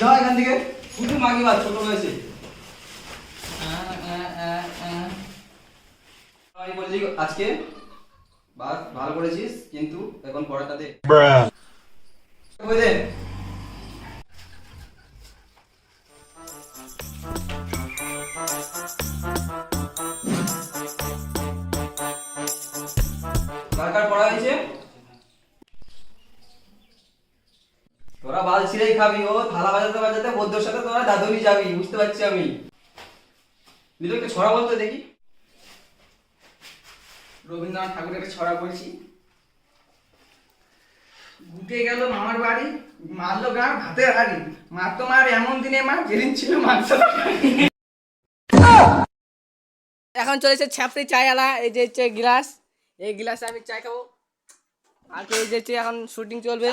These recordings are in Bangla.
যা এখান থেকে। শুধু মাগি বাদ ছোট হয়েছে আমি বলছি আজকে ভালো করেছিস কিন্তু এখন পড়াটা দে বাল ছিঁড়েই খাবি ও থালা বাজাতে বাজাতে বদ্ধর সাথে তোরা দাদুরি যাবি বুঝতে পারছি আমি। একটা ছড়া বলতো দেখি। রবীন্দ্রনাথ ঠাকুরের একটা ছড়া পড়ছি গুটে গেল মামার বাড়ি মারলো গা ভাতের হাড়ি। মার তো মার এমন দিনে মার যেদিন ছিল মাংস এখন চলেছে ছাপড়ি চায়ওয়ালা এই যে হচ্ছে গ্লাস এই গ্লাসে আমি চাই খাব। আর এই যে এখন শুটিং চলবে?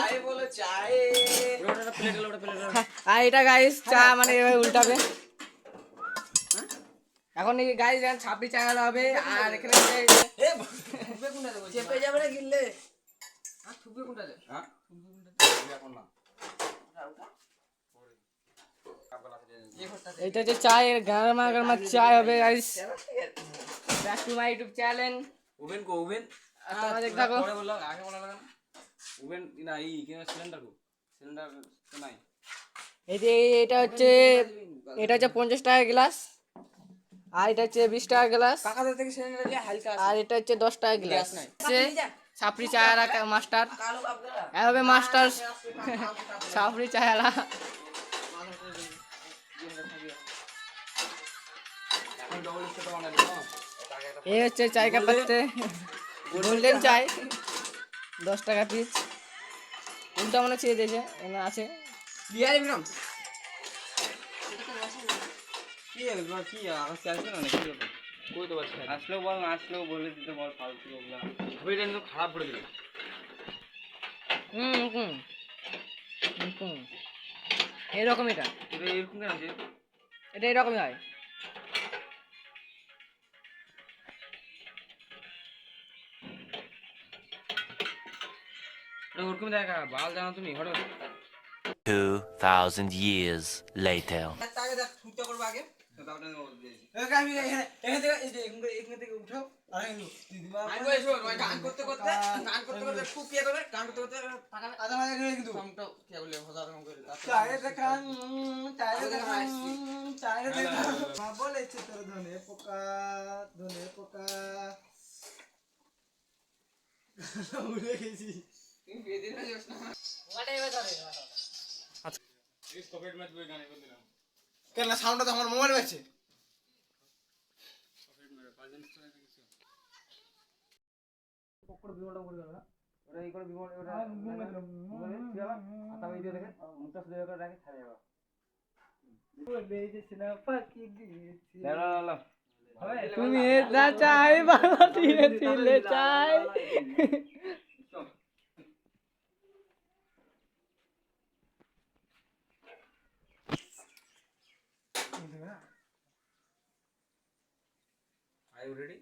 হ্যাঁ, আর এটা গাইস চা মানে এভাবে উল্টাবে। এখন এই গাইস এখন চায়ওয়ালা হবে আর এখানে যে- চেপে যাবে না গিললে। আর থুপে কোনটা যায় এটা হচ্ছে চায়ের গরমা গরমা চায় হবে guys back to my YouTube channel oven কো ওভেন তোমরা দেখতে থাকো পরে বললাম আগে বলা লাগা ওভেন না এই কিনা সিলিন্ডার কো সিলিন্ডার তো নাই। এই যে এটা হচ্ছে এটা হচ্ছে পঞ্চাশ টাকা গ্লাস আর এটা হচ্ছে বিশ টাকা গ্লাস কাকাদের থেকে সিলিন্ডার নিয়ে হালকা আর এটা হচ্ছে দশ টাকা গ্লাস চায়ারা মাস্টার। এভাবে মাস্টার চায়ারা বানালো গোল্ডেন চাই দশ টাকা পিস উল্টা মনে ছেড়ে দিয়েছে এখানে আছে। বিয়ার বিরাম। কি আসবে না? তো আসলেও বল না আসলেও বলে দিতে বল ফালতু ওগুলা ওইটা কিন্তু খারাপ করে দিল। হুম হুম। হুম, হুম। এরকম এটা। এটা এরকম কেন আছে? এটা এরকমই হয়। এটা দেখা বাল জানো তুমি হঠাৎ। 2,000 years later. আগে দেখ ছুটটা করব আগে। আমি এখানে এখান থেকে এখান থেকে- উঠাও আর এখানে দিদিমা আমি বলছি শোন, ওই গান করতে করতে গান করতে করতে খুব ইয়ে করবে গান করতে করতে আধা মাঝে করে কিন্তু। সমটা কে বলে হজার রকম করে চায়ে দেখান চায়ে দেখান চায়ে দেখান মা বলেছে তোর ধনে পোকা ধনে পোকা। উড়ে গেছি। তুমি কেন সাউন্ডটা আমার মোবাইল আছে ওটা এই করে বিমল ওটা বিমলে ঠিক আছে আতা ওই দিয়ে দেখে মুখটা সুন্দর করে রাখে খাবে যাবে লা লা লা তুমি এটা চাই বাবা দিয়েছিলে চাই আর ইউ রেডি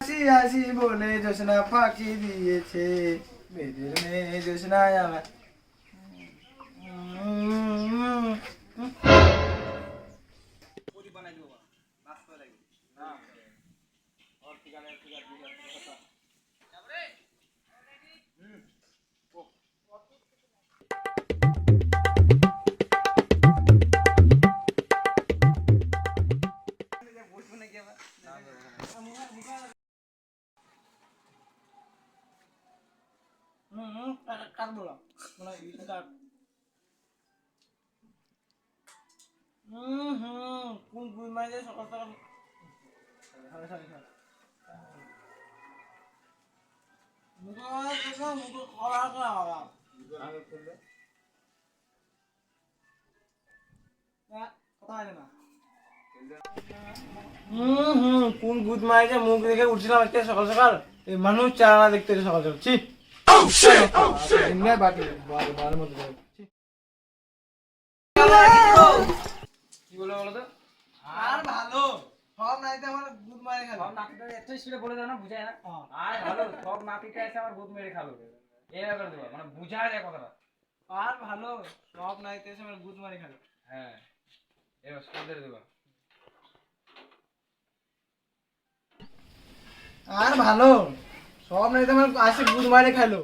হাসি হাসি বলে জোসনা ফাঁকি দিয়েছে বেদের মেয়ে জোসনায় আমার কাট বলো মানে কাট হুম হুম, কোন কোন মাঝে সকাল সকাল সাড়ে সাড়ে সাড়ে মুখে মুখে খরা হুম হুম কোন গুদ মাইছে মুখ দেখে উঠছিলাম সকাল সকাল? এই মানুষ চারা দেখতে এসে সকাল কি বলে বলো তো? আর ভালো। সব নাইতে আমার গুদ মারে খাবে। সব নাতিটা এত স্পিডে বলে দাও না বুঝায় না। আর ভালো সব নাতিটা এসে আমার ভূত মেরে খালো এই ব্যাপার দেবো মানে বুঝা যায় কথাটা। আর ভালো সব নাই তো এসে আমার গুদ মারি খালো হ্যাঁ। এবার দেবো। আর ভালো। সব নাই তো আমার আসে মারি খালো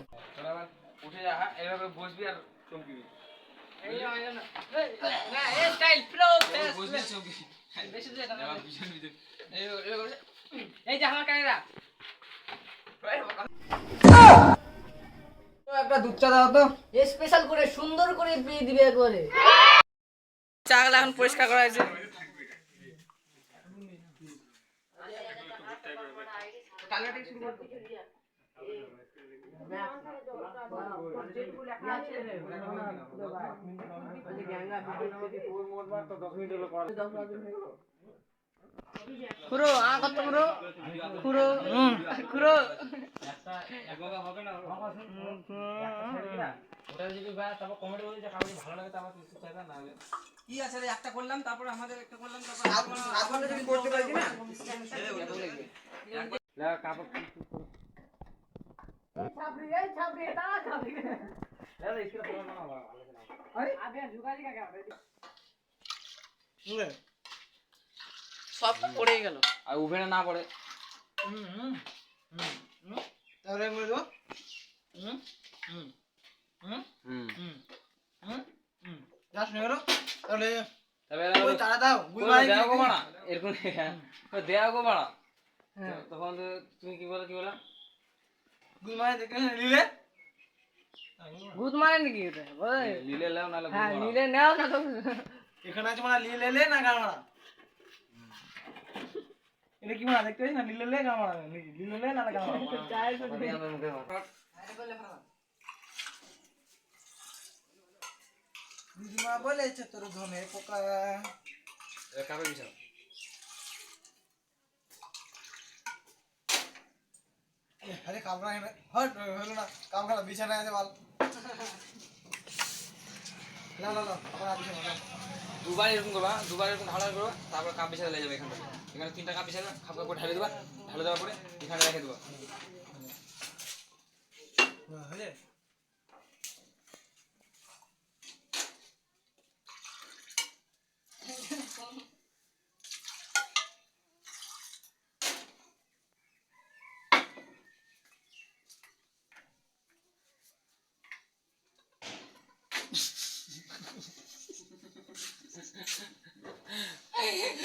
উঠে যা হ্যাঁ এইভাবে বসবি আর চমকিবি। বসবি আর চমকিবি। এবার পিছন পিছন এই এই করে এই যে একটা দুধ চা দাও তো। স্পেশাল করে সুন্দর করে বিয়ে দিবে একবারে। এখন পরিষ্কার করা হয়েছে। আ কত একভাবে হবে না ওটা যদি বা তারপর কমেন্ট বলি যে কাউকে ভালো লাগে তো আমার কিছু চাইবে না কি আছে রে? একটা করলাম তারপর আমাদের একটা করলাম তারপর আপনারা যদি করতে পারি না? লাগা কাপড় সব পড়ে গেল। আর উভে না পড়ে। তাহলে আমি বলব হুম হুম হুম হুম। হুম হুম হুম। যা শুনে গেল তাহলে তবে ওই তারা দাও গুড দেয়া গো বাড়া এরকম দেয়া। গো বাড়া হ্যাঁ তখন তো তুমি কি বলো কি বলো গুড মর্নিং দেখে নিলে ভূত মারে নাকি এটা লিলে লাও নালে হ্যাঁ নিলে নাও না তো এখানে আছে মানে লিলে লে না গান মারা এটা কি মারা দেখতে পাচ্ছিস না লিলে লে গান মারা নাকি লিলে লে না গান মারা দিদিমা বলেছে তোর ধনে পোকা কাপে বিছাও আরে কামরা এনে হট হলো না কামরা বিছানায় আছে মাল না না না আমার বিছানা না দুবার এরকম করবা দুবার এরকম ঢালা করবা তারপর কাপ বিছানা লেগে যাবে এখান থেকে এখানে তিনটা কাপ বিছানা খাপ কাপ করে ঢালে দেবা ঢালে দেওয়ার পরে এখানে রেখে দেবা। হলে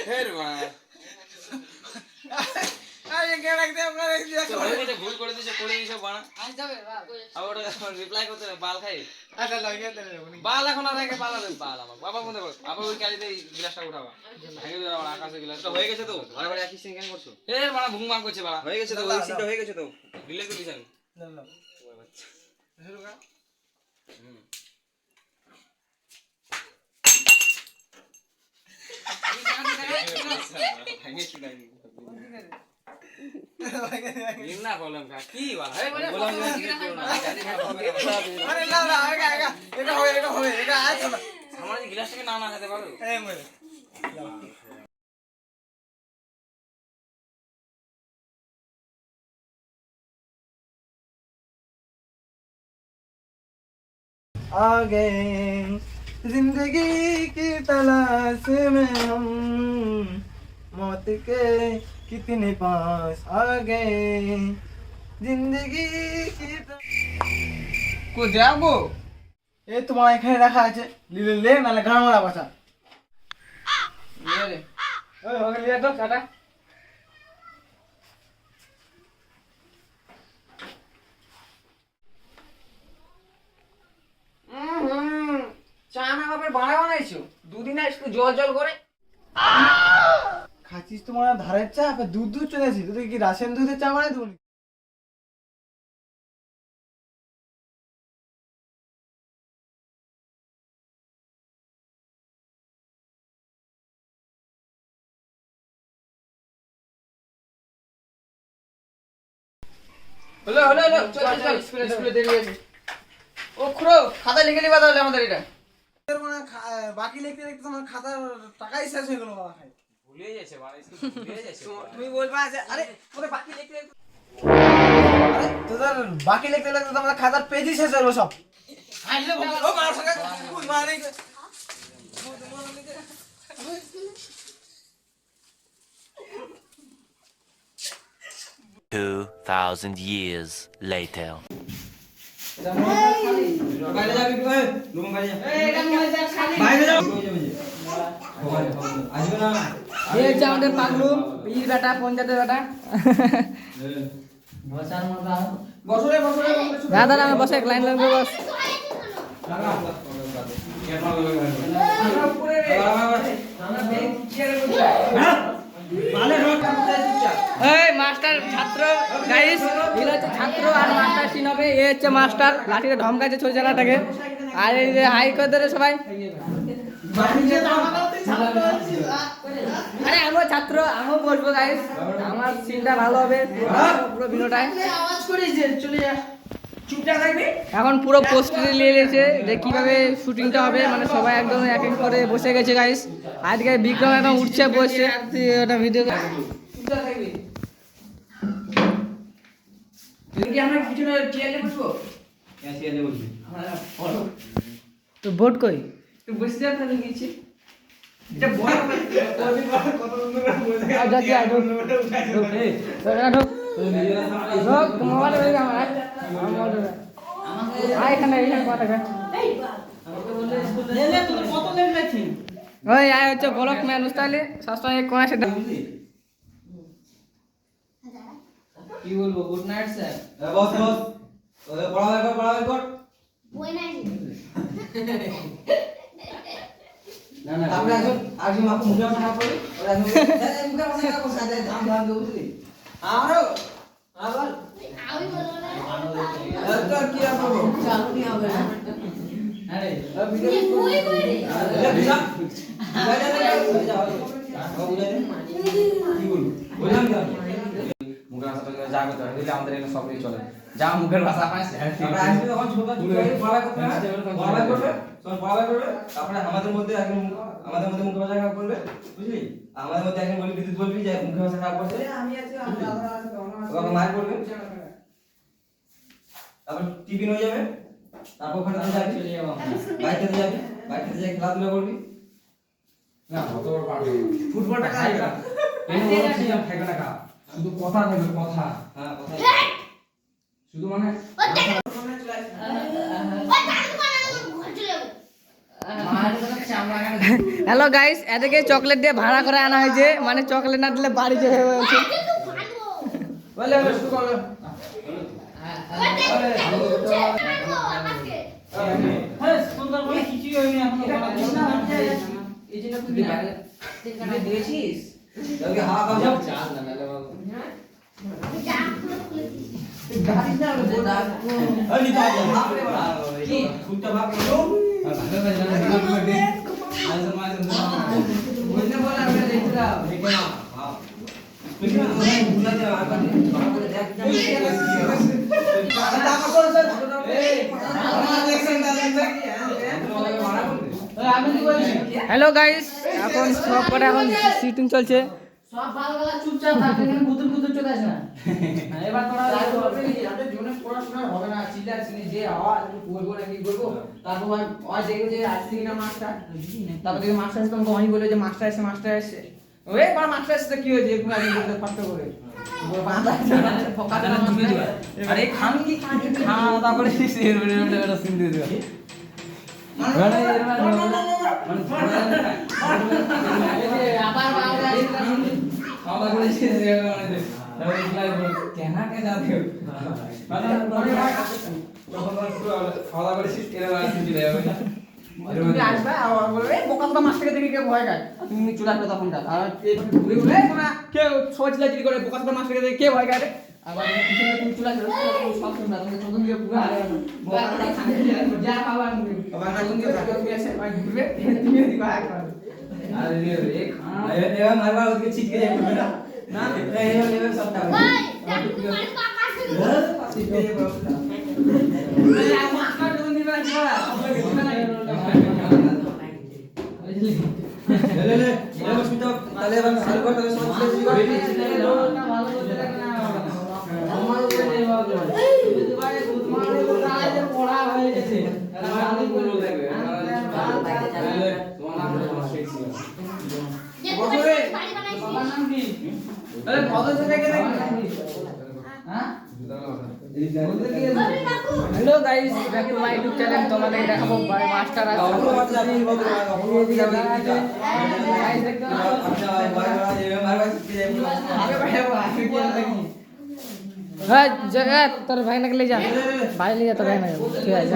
হের মা আরে কে রাখতে আপনারা রাখ দিয়া তো হয়ে গেছে ভুল করে দিয়েছে করে দিয়েছে বানা। আবার রিপ্লাই করতে বাল খাই আচ্ছা বাল এখন আর বাল আর বাল আমার। বাবা মনে করো আবার ওই কালিতে গ্লাসটা উঠাবা। ভেঙে দিও আবার আকাশে গ্লাস হয়ে গেছে তো? আবার একই সিন কেন করছ? এ বাড়া ভুং ভাং করছে বাড়া। হয়ে গেছে তো ওই সিনটা হয়ে গেছে তো? দিলে তো দিছেন না না শুরু কর। হুম। ভেঙেছি না নিন না বললাম কা কি বাল হে বললাম যে জিজ্ঞেস করো না জানি না আরে না না একা একা এটা হবে এটা হবে এটা আছে না আমার এই গ্লাসটাকে না না খেতে পারো এই মরে आगे जिंदगी की तलाश में हम मौत के कितने पास आ गए जिंदगी की কো দেও গো এ তোমার এখানে রাখা আছে লিলে লে নালে ঘাড় মারা কথা নিয়ে রে ওই ওকে লিয়ে তো টাটা চা না বাপের বাড়া বানাইছো দুদিন একটু জল জল করে খাচ্ছিস তোমার ধারের চা? দুধ দুধ চলে আসি তুই কি রাশিয়ান দুধের চা বানাই তুমি হলো হলো হলো চল চল চল স্কুলে স্কুলে দেরি হয়েছে ও খুড়ো খাতা লিখে নিবা তাহলে আমাদের এটা। মানে বাকি লিখতে লিখতে তোমার খাতার টাকাই শেষ হয়ে গেলো বাবা খাই। ভুলে যাচ্ছে স্কুল ভুলে যাচ্ছে। তুমি বলবা যে আরে ওরে বাকি লিখতে তোদের বাকি লিখতে লিখতে তোমার খাতার পেজই শেষ হলো সব। Two thousand years later. বাইরে যাবি আসবে না। এই হচ্ছে আমাদের পাগলু পীর বেটা পঞ্চায়েতের বেটা। দাদা আমি বসে লাইন লাইন করে বস। এই মাস্টার ছাত্র গাইস এরা হচ্ছে ছাত্র আর মাস্টার সিন হবে। এ হচ্ছে মাস্টার লাঠিতে ধমকাচ্ছে ছোট জানাটাকে আর এই যে হাই করে দেবে সবাই আরে আমিও ছাত্র আমিও বসবো গাইস আমার সিনটা ভালো হবে। পুরো ভিডিওটায় আওয়াজ করিস যে চলে যা এখন পুরো পোস্টারে নিয়ে নিয়েছে যে কীভাবে শুটিংটা হবে। মানে সবাই একদম এক এক করে বসে গেছে গাইস আজকে বিক্রম একদম উঠছে বসছে। ওটা ভিডিও আমরা তো ভোট কই? তুই বসে যা তাহলে গেছি আর যাচ্ছি আর ঢোক ঢোক এই, তোরা ঢোক ঢোক মোবাইল হয়ে আমার আয়। আমার মোবাইল হয়ে আয় এখানে এইখানে কথা কয়। ওই আয় হচ্ছে গোলক মানুষ তাহলে সবসময় কোন সেটা কি বলব good night sir boss boss ওদের পড়াবে কর পড়াবে কর তারপরে একজন একজন মাকে মুখে খারাপ করে ওরা একজন বলে, "এই, এই, মুখে খারাপ করছে আরে ধাম ধাম দিয়ে বুঝলি আমারও আবার এত আর কি আর করব চালুনি হবে না আরে ভিডিও বুঝা বুঝা বুঝা বুঝা কি বলব বুঝলাম কি আমি? মুখের ভাষাটা যা করতে হয় বুঝলে আমাদের এখানে সব চলে। যা মুখের ভাষা পায় পড়াবে করবে তারপরে আমাদের মধ্যে একজন আমাদের মধ্যে মুখের ভাষা খারাপ করবে বুঝলি? আমাদের মধ্যে একজন বলবি বিদ্যুৎ বলবি যে মুখের ভাষা খারাপ করছে আমি আছি ওকে মার করবে তারপর টিফিন হয়ে যাবে? তারপর ওখানে তুই যাবি। বাইক খেতে যাবি? বাইক খেতে যাই খেলাধুলা করবি? না কত বড় পারবে ফুটবলটা খাইবে না বড় না কা শুধু কথা থাকবে কথা। হ্যাঁ শুধু মানে হ্যালো গাইস এদিকে চকলেট দিয়ে ভাড়া করে আনা হয়েছে। মানে চকলেট না দিলে বাড়ি যেতে হয়েছে বলে বলে শুরু হ্যাঁ সুন্দর বলে হয়নি এখনও। দিয়েছিস? ওকে হ্যালো গাইস এখন সব করে এখন শুটিং চলছে সব বালগালা চুপচাপ থাকে এখানে বুতুর বুতুর চলে আসে না এবার তোরা আমাদের জীবনে পড়াশোনা হবে না চিল্লার চিনি যে আওয়াজ বলব না কি বলব তারপর ওই দেখবে যে আসছে কিনা মাস্টার তারপর দেখবে মাস্টার এসে তোমাকে অনেক বলে যে মাস্টার এসে মাস্টার এসে ওই বড় মাস্টার এসে কি হয়েছে একটু আগে বলতে কষ্ট করে আরে খামি কি খামি খা তারপরে সিন দিয়ে দিবা মানে আবার খাওয়া করে হয়ে মানে কেনা কে মানে খাওয়া করে মানে সিন চলে যাবে আসবে আর বলবে এই বোকা বোকা মাস্টারকে দেখে কে ভয় খায়। তুমি চলে আসবে তখন আর ঘুরে ঘুরে কেউ সবাই চিল্লাচিল্লি করে বোকা বোকা দেখে কে ভয় খায় আবার পিছনে তুমি চলে আসবে সব দিকে পুরো হারে যা খাবার আবার না তুমি ভাই ঘুরবে তুমি দিবা একবার আরে রে খানা এবার মারবার ওদিকে ছিটকে যাবে না না এবার এবার সবটা হবে না না লে এবার সুতো তাহলে এবার সাল কর তাহলে সব ছেড়ে দিবা পড়া হয়ে গেছে নাম বলে থাকবে তোমার নাম তোমার শেখ ছিল বাবার নাম কি আরে কত ছেলে কে দেখবি হ্যাঁ হ্যাঁ? Hello guys back to my YouTube channel তোমাদের দেখাবো মাস্টার আছে। তোর ভাই নাকলে যা। ভাই নিয়ে যা, তোর ভাই না ঠিক আছে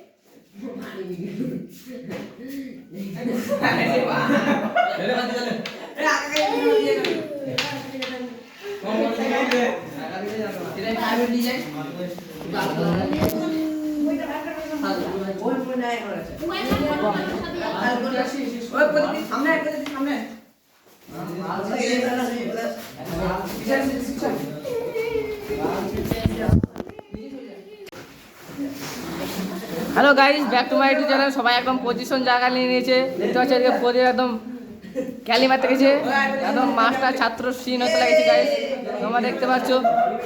লে বাদ দে এ আগে দিয়ে দে কোন বলছিস রে এটা প্রাইভেট নিয়ে যাই ওই প্রদীপ সামনে আয়, প্রদীপ সামনে আয়। Hello guys back to my YouTube channel সবাই একদম পজিশন জায়গা নিয়ে নিয়েছে। দেখতে পাচ্ছি আজকে প্রদীপ একদম ক্যালি মারতে গেছে। একদম মাস্টার ছাত্র সিন হতে লেগেছে গাইস তোমরা দেখতে পাচ্ছ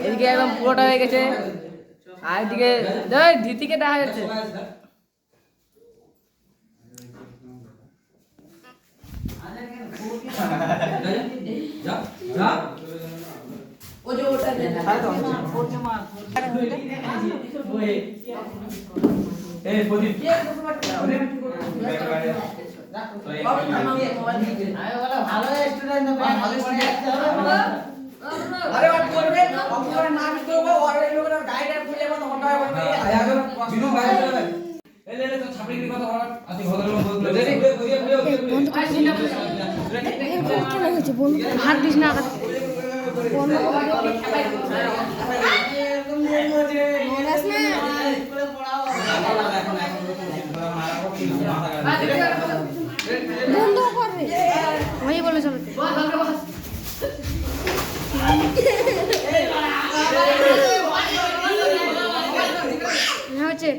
এদিকে একদম পুরোটা হয়ে গেছে। আর এদিকে ধীতিকে দেখা যাচ্ছে। যা এই প্রদীপ আরে ওর করবে অপরে নাম করবে ওর লোকের গাইড আর খুলে মত হটা হবে বিনু ভাই এই লে লে তো ছাপড়ি কথা বলা আতি ভদ্রলোক বলতে রে বন্ধু হাত দিস না বন্ধ করবে ওই বলে চলো হচ্ছে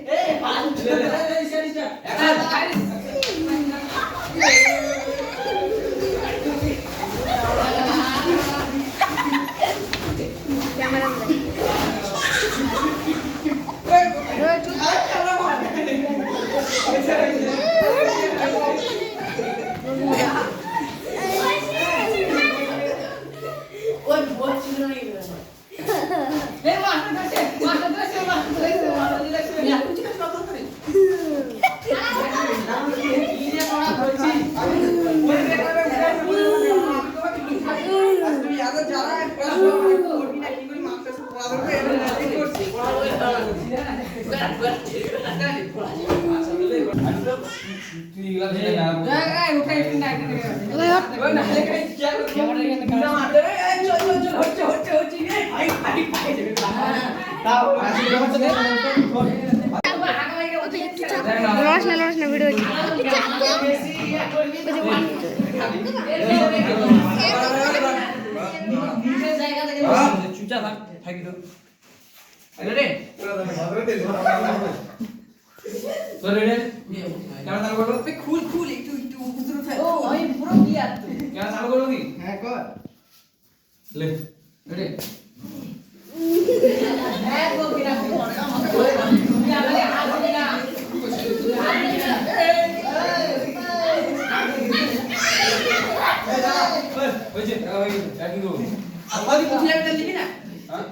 লস না লস না ভিডিও চুপচাপ থাক থাকি তো রে তো রে কেন চালু খুল খুল একটু একটু উপদ্রব ও আমি পুরো ক্লিয়ার তো। কেন চালু কি? হ্যাঁ কর। লে রে হ্যাঁ গো। বিনা তুমি হাত হ্যাঁ?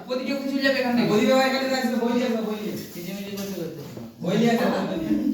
থেকে যাচ্ছে বই দিয়ে বই দিয়ে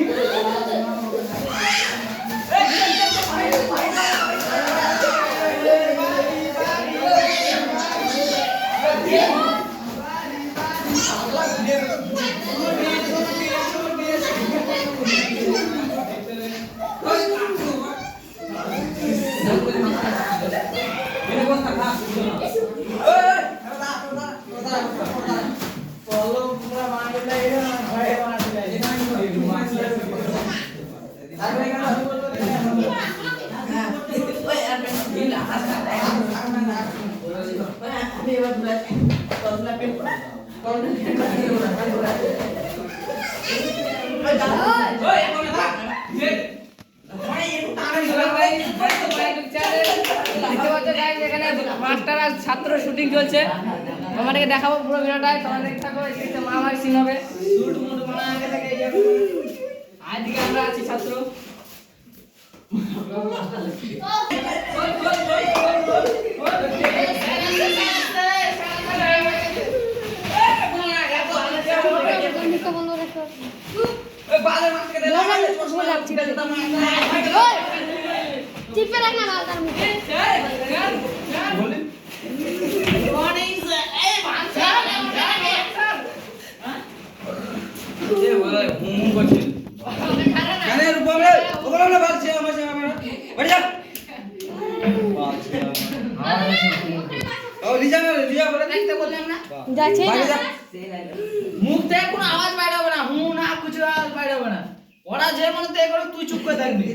মাস্টার আর ছাত্র শুটিং চলছে তোমাদেরকে দেখাবো পুরো ভিডিওটায় তোমাদের সিন হবে এদিকে আমরা আছি ছাত্র চিপে রাখ না বাল তার মুখে যাচ্ছে মুখ থেকে কোনো আওয়াজ বাইরে কিছু বাইরে হবে না। ওরা যে মনে করে তুই চুপ করে থাকবি।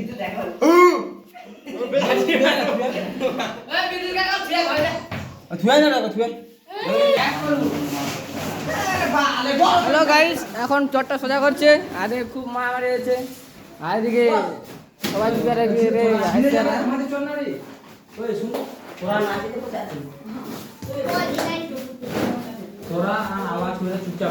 হ্যালো গাইস এখন চটটা সোজা করছে। আর খুব মারামারি হয়েছে। আর এদিকে সবাই রে তোরা আওয়াজ করে চুপচাপ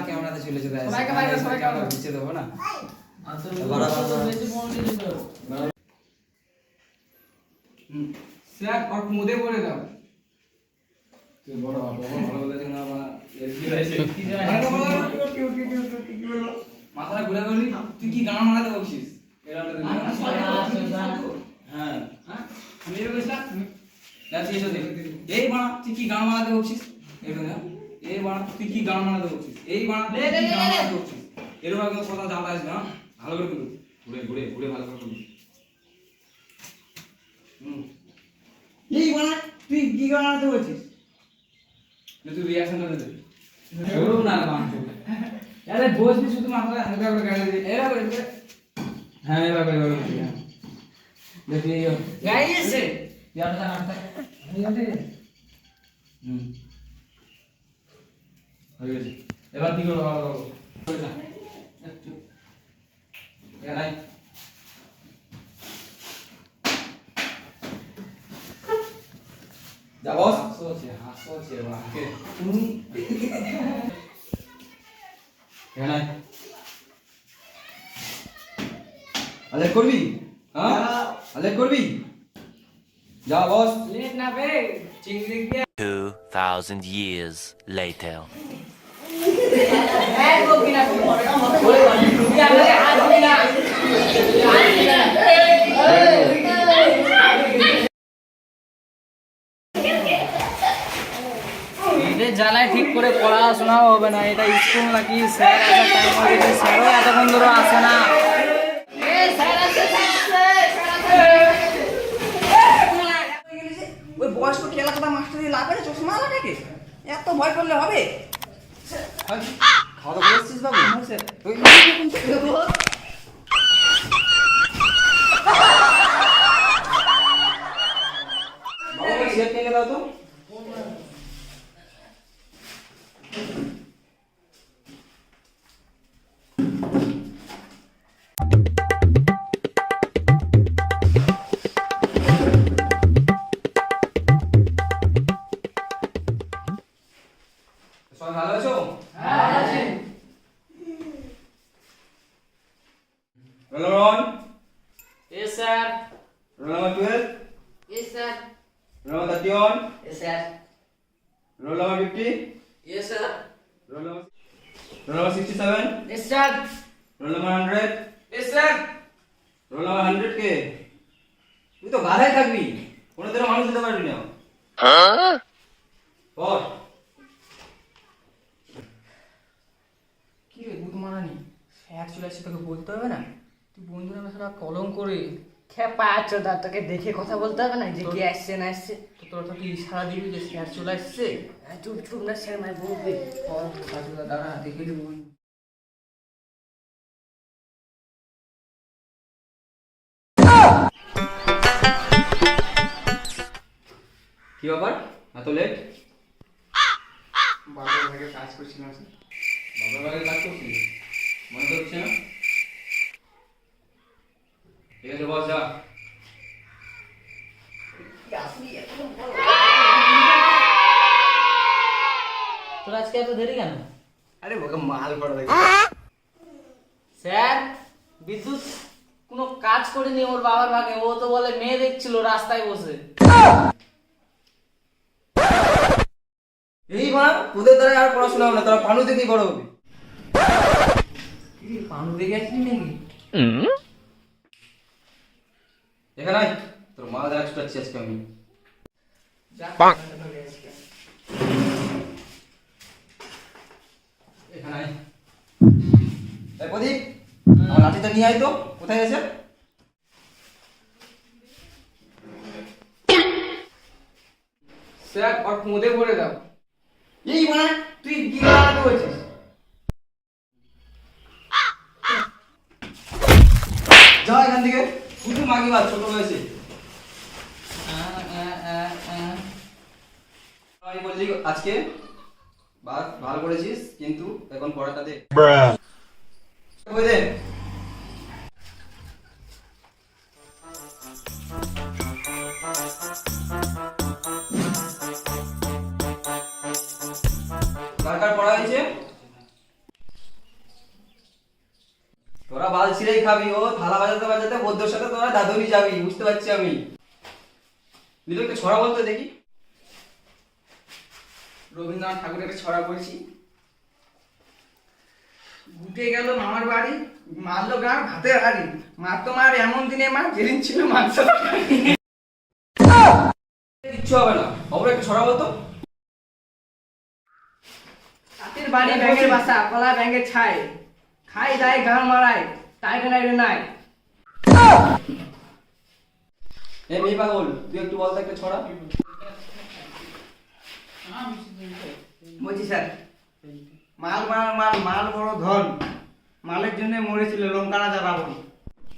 ক্যামেরাতে চলে যেতে সবাইকে বাইরে, সবাইকে বাইরে। নিচে দেবো না। আর তো বেশি ফোন দিতে হবে স্যার আর মুদে পড়ে দাও। তুই বড় বাবা ভালো বলে না বা এর কি হয়েছে মাথাটা ঘুরে গেলি তুই কি গান মারাতে বলছিস এরা হ্যাঁ। আমি এর বলছিলাম না তুই এসো দেখ এই বানা তুই কি গান বলছিস এটা না এই বানা তুই কি গান মারাতে বলছিস এই বানা তুই কি গান মারাতে বলছিস এরকম একদম কথা জানতে আসবে না ভালো করে করবি ঘুরে ঘুরে ঘুরে ভালো করে করবি এই বানা তুই কি গানাতে বলছিস? তুই রিয়াকশনটা দে শুরু না বান আরে বসবি শুধু মাথাটা হালকা করে গাড়ি দিয়ে। এরা করে হ্যাঁ এবার করে এবার করে দেখি গাইস ইয়াটা নাটটা হুম হয়ে গেছে এবার কি করব ভালো করব আলে করবি হ্যাঁ আলে করবি যা বস লেট না বে চিংড়ি দিয়ে 2,000 years later. জ্বালায় ঠিক করে পড়াশোনাও হবে না। এটা স্কুল নাকি স্যার আসার টাইম হয়ে গেছে স্যারও এতক্ষণ ধরে আসে না। ওই খেলা খেলাটা মাস্টার লাভ আছে চশমা লাগে এত ভয় করলে হবে? খাওয়া দাওয়া করেছিস বাবু? বাবু সেট নিয়ে দাও তো? কোনো মানুষ হতে পারবি না। পর কি রে গুদ মারানি স্যার চলে আসছে তোকে বলতে হবে না? তুই বন্ধু নামে সারা কলম করে খেপা আছো দা তোকে দেখে কথা বলতে হবে না? যে কে আসছে না আসছে। তো তোর তো তুই ইশারা দিবি যে স্যার চলে আসছে হ্যাঁ, চুপ চুপ না স্যার মাই বলবে দাঁড়া দেখে নিবো। কি ব্যাপার? এত লেট বাবার ভাগে কাজ করছিলাম স্যার। বাবার বাড়ির কাজ করছিস মনে তো হচ্ছে না? ঠিক আছে বস যা। তোর আজকে এত দেরি কেন? আরে ওকে মাল করা দেখে। স্যার বিদ্যুৎ কোনো কাজ করেনি ওর বাবার ভাগে। ও তো বলে মেয়ে দেখছিল রাস্তায় বসে। এই বানা তোদের দ্বারা আর পড়াশোনা হবে না তোরা পানু দেখেই বড় হবে। পানু দেখে আসলি নাকি? এখানে তোর মা দেখা পাচ্ছি আজকে আমি। এখানে প্রদীপ আমার লাঠিটা নিয়ে আয় তো কোথায় গেছে স্যার ওর খুঁদে ভরে দাও এই বানা তুই বানাতে বলছিস যা এখান থেকে শুধু মাগি বাদ ছোট বয়সে। আমি বললি আজকে ভালো করেছিস কিন্তু এখন পড়াটা দে। খাবি ও, থালা বাজাতে বাজাতে বদ্ধর সাথে তোরা দাদুরি যাবি, বুঝতে পারছি আমি। একটা ছড়া বলতো দেখি। রবীন্দ্রনাথ ঠাকুরের ছড়া পড়েছি গুটে গেল মামার বাড়ি, মারলো গান ভাতের হাড়ি। মার তো মার এমন দিনে মা, যেদিন ছিল মাংস কিচ্ছু হবে না। অপর একটা ছড়া বলতো বাড়ি ব্যাঙের বাসা কলা ব্যাঙের ছাই। খাই দায় গান মারায়। টাইটে নাইটে নাই এ মেয়ে পাগল তুই একটু বলতো একটা ছড়া। বলছি স্যার মাল মাল মাল মাল বড় ধন। মালের জন্য মরেছিল লঙ্কা রাজা রাবণ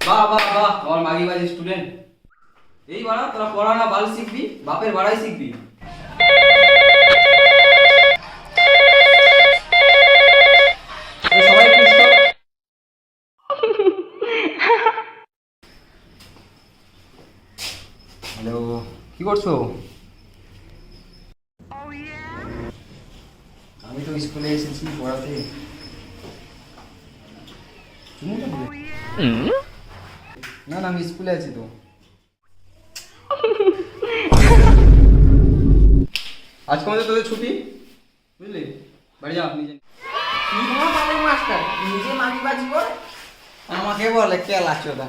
বাহ বাহ বাহ আমার মাগি বাজি স্টুডেন্ট এই বাড়া তোরা পড়া না বাল শিখবি বাপের বাড়াই শিখবি। কি করছ? আমি তো স্কুলে এসেছি পড়াতে। তুমি তো না না আমি স্কুলে আছি তো। আজকে আমাদের তোদের ছুটি? বুঝলি? বাড়ি যা নিজে। মাস্টার নিজে মাগি বাজি কর। আমাকে বলে কে লাচোদা